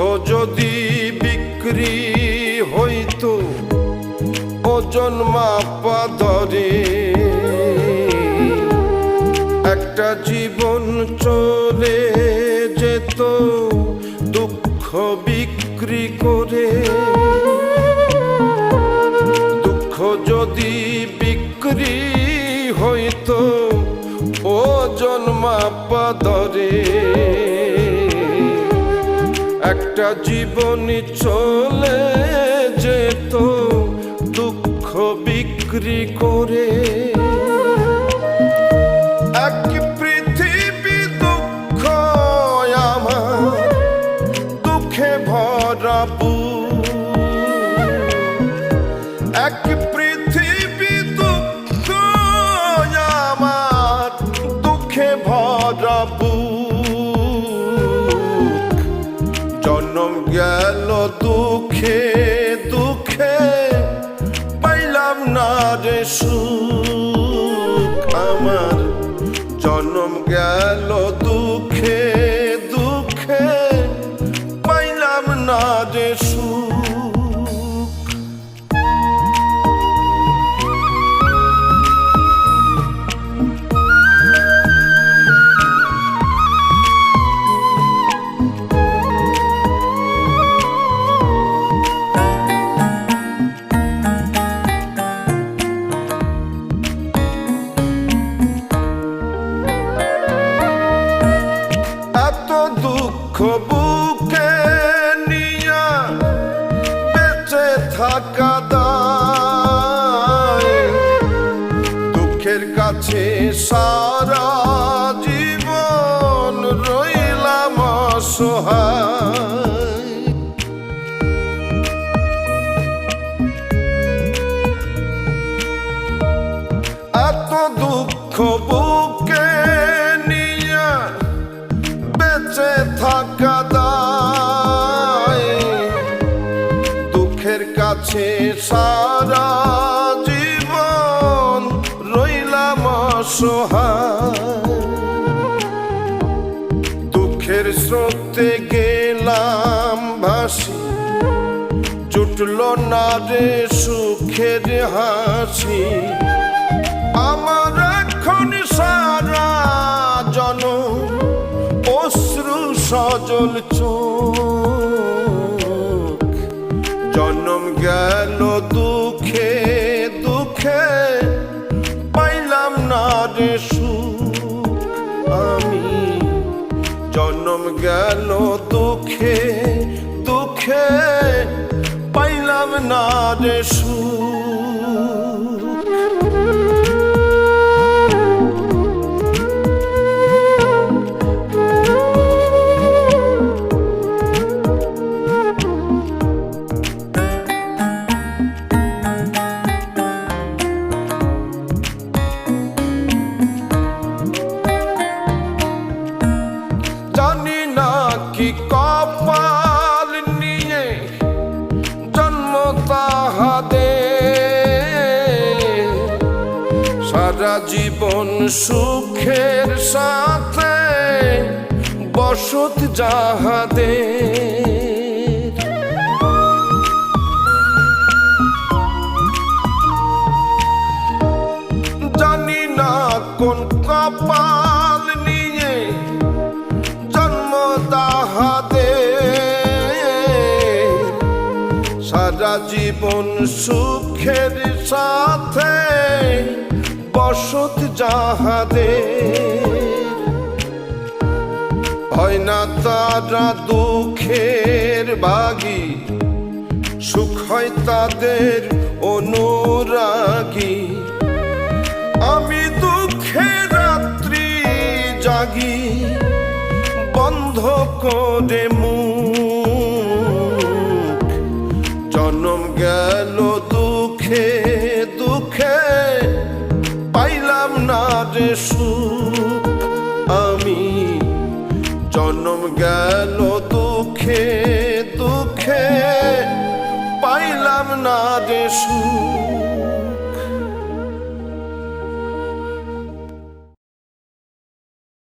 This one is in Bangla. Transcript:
যদি বিক্রি হইতো ওজন মাপা ধরে। একটা জীবন চলে যেত, দুঃখ বিক্রি করে। দুঃখ যদি বিক্রি হইতো, ওজন মাপা ধরে। একটা জীবনী চলে যেত, দুঃখ বিক্রি করে। এক পৃথিবী দুঃখ এক পৃথিবী দুঃখ আমার, দুঃখে ভরা গেল দুঃখে দুঃখে পাইলাম না রে সুখ আমার। জন্ম গেল দুঃখে দুঃখে পাইলাম না রে সুখ। থাকা দায় দুঃখের কাছে সারা জীবন রইলাম অসহায়। এত দুঃখ কাছে সারা জীবন রইলাম অসহায়। দুঃখের স্রোতে গেলাম ভাসি। জুটল না রে সুখের হাসি। আমার এখন সারা জন অশ্রু সজল চোখ। জন্ম গেল দুঃখে দুঃখে পাইলাম না রে আমি জন্ম গেল দুঃখে দুঃখে পাইলাম না রে সুখ? সারা জীবন সুখের সাথে বসত যাহাদে জানি না কোন কপাল নিয়ে জন্ম তাহাদে সারা জীবন সুখের সাথে বসত যাহাদে হয় না তারা দুঃখের বাগি, সুখ হয় তাদের অনুরাগী। আমি দুঃখে রাত্রি জাগি, বন্ধ করে মুখ। জন্ম গেল দুঃখে দুঃখে সুখ আমি। জন্ম গেল দুঃখে দুঃখে। পাইলাম না দেশু